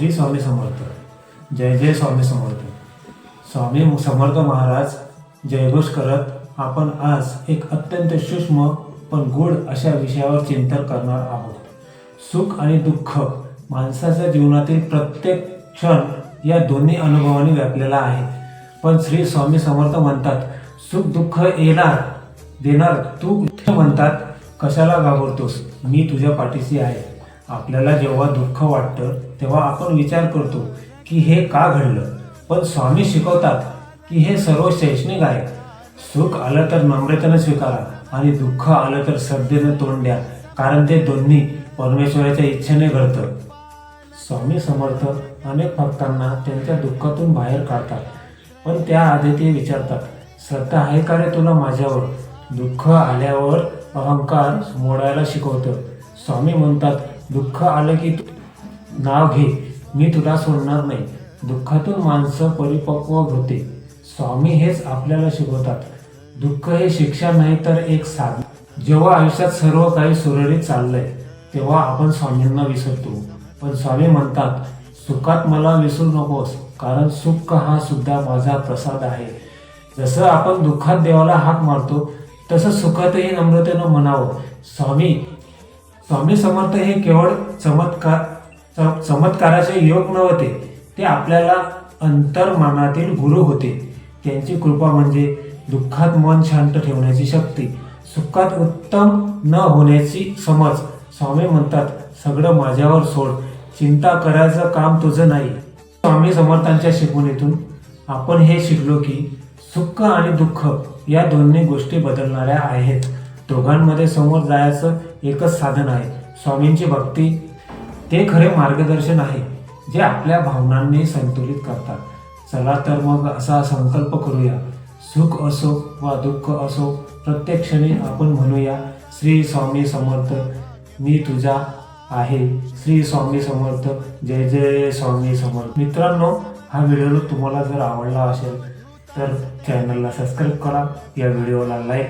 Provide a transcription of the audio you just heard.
श्री स्वामी समर्थ. जय जय स्वामी समर्थ. स्वामी समर्थ महाराज जयघोष करत आपण आज एक अत्यंत सूक्ष्म पण गूढ अशा विषयावर चिंतन करणार आहोत. सुख आणि दुःख माणसाच्या जीवनातील प्रत्येक क्षण या दोन्ही अनुभवाने व्यापलेला आहे. पण श्री स्वामी समर्थ म्हणतात सुख दुःख येणार देणार तू म्हणतात कशाला घाबरतोस? मी तुझ्या पाठीशी आहे. आपल्याला जेव्हा दुःख वाटतं तेव्हा आपण विचार करतो की हे का घडलं? पण स्वामी शिकवतात की हे सर्व शैक्षणिक आहे. सुख आलं तर नम्रतेनं स्वीकारा आणि दुःख आलं तर श्रद्धेनं तोंड द्या कारण ते दोन्ही परमेश्वराच्या इच्छेने घडतं. स्वामी समर्थ अनेक भक्तांना त्यांच्या दुःखातून बाहेर काढतात पण त्याआधी ते विचारतात श्रद्धा आहे का रे तुला माझ्यावर? दुःख आल्यावर अहंकार मोडायला शिकवतं. स्वामी म्हणतात दुःख आलं की तू नाव घे. मी तुला सोडणार नाही. दुःखातून माणसं परिपक्व होते. स्वामी हेच आपल्याला शिकवतात. दुःख हे शिक्षा नाही तर एक साधन. जेव्हा आयुष्यात सर्व काही सुरळीत चाललंय तेव्हा आपण स्वामींना विसरतो. पण स्वामी म्हणतात सुखात मला विसरू नकोस कारण सुख हा सुद्धा माझा प्रसाद आहे. जसं आपण दुःखात देवाला हाक मारतो तसं सुखातही नम्रतेनं म्हणावं. स्वामी स्वामी समर्थ हे केवळ चमत्कार चमत्काराचे योग नव्हते ते आपल्याला अंतर्मनातील गुरु होते. त्यांची कृपा म्हणजे दुःखात मन शांत ठेवण्याची शक्ती. सुखात उत्तम न होण्याची समज. स्वामी म्हणतात सगळं माझ्यावर सोड. चिंता करायचं काम तुझं नाही. स्वामी समर्थांच्या शिकवणीतून आपण हे शिकलो की सुख आणि दुःख या दोन्ही गोष्टी बदलणाऱ्या आहेत. दोघांमध्ये समोर जायचं एकच साधन आहे. स्वामींची भक्ती. ते खरे मार्गदर्शन आहे जे आपल्या भावनांनी संतुलित करतात. चला तर मग असा संकल्प करूया. सुख असो वा दुःख असो प्रत्येक क्षणी आपण म्हणूया श्री स्वामी समर्थ मी तुझा आहे. श्री स्वामी समर्थ जय जय स्वामी समर्थ. मित्रांनो हा व्हिडिओ तुम्हाला जर आवडला असेल तर चॅनलला सबस्क्राईब करा. या व्हिडिओला लाईक